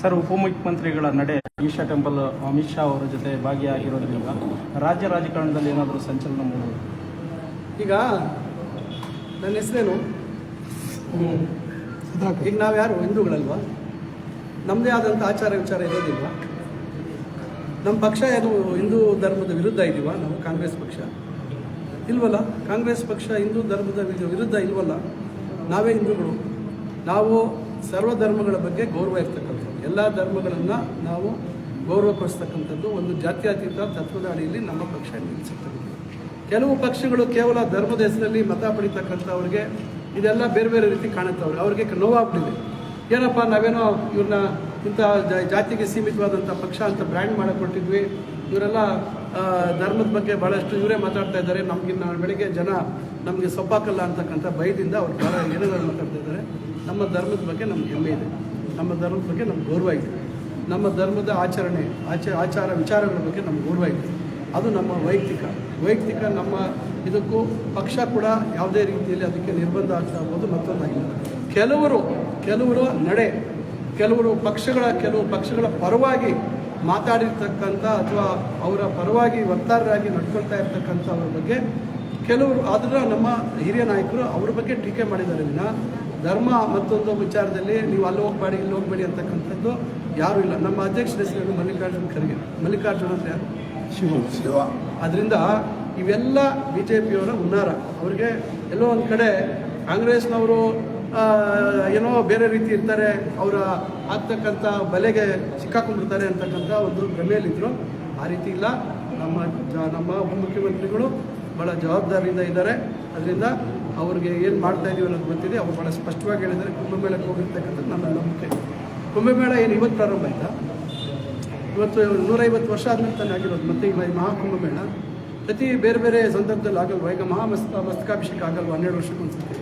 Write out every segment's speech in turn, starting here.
Sir ಉಪಮುಖ್ಯಮಂತ್ರಿಗಳ ನಡೆ Isha temple Amit Shah ಅವರ ಜೊತೆ ಭಾಗಿಯಾಗಿರೋದ್ರಿಂದ ರಾಜ್ಯ ರಾಜಕಾರಣದಲ್ಲಿ ಏನಾದರೂ ಸಂಚಲನ ಮೂಡುವುದು? ಈಗ ನನ್ನ ಹೆಸರೇನು? ಈಗ ನಾವು ಯಾರು ಹಿಂದೂಗಳಲ್ವಾ? ನಮ್ಮದೇ ಆದಂಥ ಆಚಾರ ವಿಚಾರ ಇರೋದಿಲ್ವಾ? ನಮ್ಮ ಪಕ್ಷ ಏನು ಹಿಂದೂ ಧರ್ಮದ ವಿರುದ್ಧ ಇದೀವ ನಾವು ಕಾಂಗ್ರೆಸ್ ಪಕ್ಷ? ಇಲ್ವಲ್ಲ? ಕಾಂಗ್ರೆಸ್ ಪಕ್ಷ ಹಿಂದೂ ಧರ್ಮದ ವಿರು- ವಿರುದ್ಧ ಇಲ್ವಲ್ಲ? ನಾವೇ ಹಿಂದೂಗಳು. ನಾವು ಸರ್ವ ಧರ್ಮಗಳ ಬಗ್ಗೆ ಗೌರವ ಇರ್ತಕ್ಕಂಥದ್ದು. ಎಲ್ಲ ಧರ್ಮಗಳನ್ನು ನಾವು ಗೌರವಪಡಿಸ್ತಕ್ಕಂಥದ್ದು ಒಂದು ಜಾತ್ಯತೀತ ತತ್ವದ ಅಡಿಯಲ್ಲಿ ನಮ್ಮ ಪಕ್ಷ ನಿಲ್ಲಿಸುತ್ತದೆ ಕೆಲವು ಪಕ್ಷಗಳು ಕೇವಲ ಧರ್ಮದ ಹೆಸರಲ್ಲಿ ಮತ ಪಡಿತಕ್ಕಂಥವ್ರಿಗೆ ಇದೆಲ್ಲ ಬೇರೆ ಬೇರೆ ರೀತಿ ಕಾಣುತ್ತವ್ರೆ ಅವ್ರಿಗೆ ನೋವಾಗ್ಬಿಟ್ಟಿದೆ. ಏನಪ್ಪ ನಾವೇನೋ ಇವ್ರನ್ನ ಇಂಥ ಜಾತಿಗೆ ಸೀಮಿತವಾದಂಥ ಪಕ್ಷ ಅಂತ ಬ್ರ್ಯಾಂಡ್ ಮಾಡಿಕೊಟ್ಟಿದ್ವಿ. ಕೊಟ್ಟಿದ್ವಿ ಇವರೆಲ್ಲ ಧರ್ಮದ ಬಗ್ಗೆ ಭಾಳಷ್ಟು ಇವರೇ ಮಾತಾಡ್ತಾ ಇದ್ದಾರೆ. ನಮಗಿನ್ನ ಬೆಳಿಗ್ಗೆ ಜನ ನಮಗೆ ಸೊಪ್ಪಾಕಲ್ಲ ಅಂತಕ್ಕಂಥ ಭಯದಿಂದ ಅವ್ರು ಭಾಳ ಏನೇನೋ ಮಾತಾಡ್ತಾ ಇದ್ದಾರೆ. ನಮ್ಮ ಧರ್ಮದ ಬಗ್ಗೆ ನಮ್ಗೆ ಹೆಮ್ಮೆ ಇದೆ. ನಮ್ಮ ಧರ್ಮದ ಬಗ್ಗೆ ನಮ್ಗೆ ಗೌರವ ಇದೆ. ನಮ್ಮ ಧರ್ಮದ ಆಚರಣೆ, ಆಚ, ಆಚಾರ ವಿಚಾರಗಳ ಬಗ್ಗೆ ನಮ್ಗೆ ಗೌರವ ಇದೆ. ಅದು ನಮ್ಮ ವೈಯಕ್ತಿಕ. ವೈಯಕ್ತಿಕ ನಮ್ಮ ಇದಕ್ಕೂ ಪಕ್ಷ ಕೂಡ ಯಾವುದೇ ರೀತಿಯಲ್ಲಿ ಅದಕ್ಕೆ ನಿರ್ಬಂಧ ಆಗ್ತಾ ಇರ್ಬೋದು ಮತ್ತೊಂದಾಗಿಲ್ಲ. ಕೆಲವರು ಕೆಲವರು ನಡೆ, ಕೆಲವರು ಪಕ್ಷಗಳ, ಕೆಲವು ಪಕ್ಷಗಳ ಪರವಾಗಿ ಮಾತಾಡಿರ್ತಕ್ಕಂಥ ಅಥವಾ ಅವರ ಪರವಾಗಿ ವಕ್ತಾರರಾಗಿ ನಡ್ಕೊಳ್ತಾ ಇರ್ತಕ್ಕಂಥವ್ರ ಬಗ್ಗೆ ಕೆಲವರು ಆದ್ರೆ ನಮ್ಮ ಹಿರಿಯ ನಾಯಕರು ಅವ್ರ ಬಗ್ಗೆ ಟೀಕೆ ಮಾಡಿದ್ದಾರೆ. ವಿನ ಧರ್ಮ ಮತ್ತೊಂದು ವಿಚಾರದಲ್ಲಿ ನೀವು ಅಲ್ಲಿ ಹೋಗ್ಬೇಡಿ ಇಲ್ಲಿ ಹೋಗ್ಬೇಡಿ ಅಂತಕ್ಕಂಥದ್ದು ಯಾರೂ ಇಲ್ಲ. ನಮ್ಮ ಅಧ್ಯಕ್ಷರ ಹೆಸರು ಮಲ್ಲಿಕಾರ್ಜುನ ಖರ್ಗೆ. ಮಲ್ಲಿಕಾರ್ಜುನ ಅಂದರೆ ಯಾರು? ಶಿವ. ಅದರಿಂದ ಇವೆಲ್ಲ ಬಿ ಜೆ ಪಿಯವರ ಹುನ್ನಾರ. ಅವ್ರಿಗೆ ಎಲ್ಲೋ ಒಂದು ಕಡೆ ಕಾಂಗ್ರೆಸ್ನವರು ಏನೋ ಬೇರೆ ರೀತಿ ಇರ್ತಾರೆ, ಅವರ ಆಗ್ತಕ್ಕಂಥ ಬಲೆಗೆ ಸಿಕ್ಕಾಕೊಂಡಿರ್ತಾರೆ ಅಂತಕ್ಕಂಥ ಒಂದು ಭ್ರಮೆಯಲ್ಲಿದ್ದರು ಆ ರೀತಿ ಇಲ್ಲ. ನಮ್ಮ ಜ, ನಮ್ಮ ಉಪಮುಖ್ಯಮಂತ್ರಿಗಳು ಭಾಳ ಜವಾಬ್ದಾರಿಯಿಂದ ಇದ್ದಾರೆ. ಅದರಿಂದ ಅವ್ರಿಗೆ ಏನು ಮಾಡ್ತಾ ಇದೀವಿ ಅನ್ನೋದು ಗೊತ್ತಿದೆ. ಅವ್ರು ಭಾಳ ಸ್ಪಷ್ಟವಾಗಿ ಹೇಳಿದರೆ ಕುಂಭಮೇಳಕ್ಕೆ ಹೋಗಿರ್ತಕ್ಕಂಥದ್ದು ನನ್ನ ನಂಬಿಕೆ. ಕುಂಭಮೇಳ ಏನು ಇವತ್ತು ಪ್ರಾರಂಭ ಆಯಿತಾ? ಇವತ್ತು ನೂರೈವತ್ತು ವರ್ಷ ಆದಮೇಲೆ ತಾನೇ ಆಗಿರೋದು. ಮತ್ತೆ ಈ ಮಹಾಕುಂಭಮೇಳ ಪ್ರತಿ ಬೇರೆ ಬೇರೆ ಸಂದರ್ಭದಲ್ಲಿ ಆಗಲ್ವಾ? ಈಗ ಮಹಾ ಮಸ್ತ ಮಸ್ತಕಾಭಿಷೇಕ ಆಗಲ್ವಾ? ಹನ್ನೆರಡು ವರ್ಷಕ್ಕೊಂದ್ಸತಿ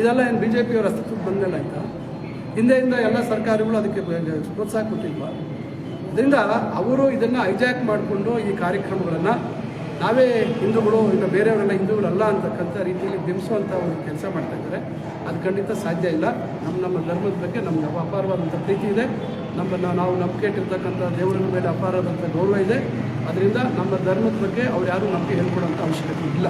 ಇದೆಲ್ಲ ಏನು ಬಿ ಜೆ ಪಿಯವರ ಅಸ್ತಿತ್ವಕ್ಕೆ ಬಂದಮೇಲೆ ಆಯಿತಾ? ಹಿಂದೆಯಿಂದ ಎಲ್ಲ ಸರ್ಕಾರಗಳು ಅದಕ್ಕೆ ಪ್ರೋತ್ಸಾಹ ಕೊಟ್ಟಿಲ್ವಾ? ಇದರಿಂದ ಅವರು ಇದನ್ನು ಹೈಜಾಕ್ ಮಾಡಿಕೊಂಡು ಈ ಕಾರ್ಯಕ್ರಮಗಳನ್ನು ನಾವೇ ಹಿಂದೂಗಳು, ಇನ್ನು ಬೇರೆಯವರೆಲ್ಲ ಹಿಂದೂಗಳಲ್ಲ ಅಂತಕ್ಕಂಥ ರೀತಿಯಲ್ಲಿ ಬಿಂಬಿಸುವಂಥ ಒಂದು ಕೆಲಸ ಮಾಡ್ತಾ ಇದ್ದಾರೆ. ಅದು ಖಂಡಿತ ಸಾಧ್ಯ ಇಲ್ಲ. ನಮ್ಮ ನಮ್ಮ ಧರ್ಮದ ಬಗ್ಗೆ ನಮ್ಗೆ ಅಪಾರವಾದಂಥ ಪ್ರೀತಿ ಇದೆ. ನಮ್ಮನ್ನು ನಾವು ನಂಬಿಕೆ ಇಟ್ಟಿರ್ತಕ್ಕಂಥ ದೇವರ ಮೇಲೆ ಅಪಾರವಾದಂಥ ಗೌರವ ಇದೆ. ಅದರಿಂದ ನಮ್ಮ ಧರ್ಮದ ಬಗ್ಗೆ ಅವ್ರು ಯಾರೂ ನಂಬಿಕೆ ಹೇಳ್ಕೊಡೋಂಥ ಅವಶ್ಯಕತೆ ಇಲ್ಲ.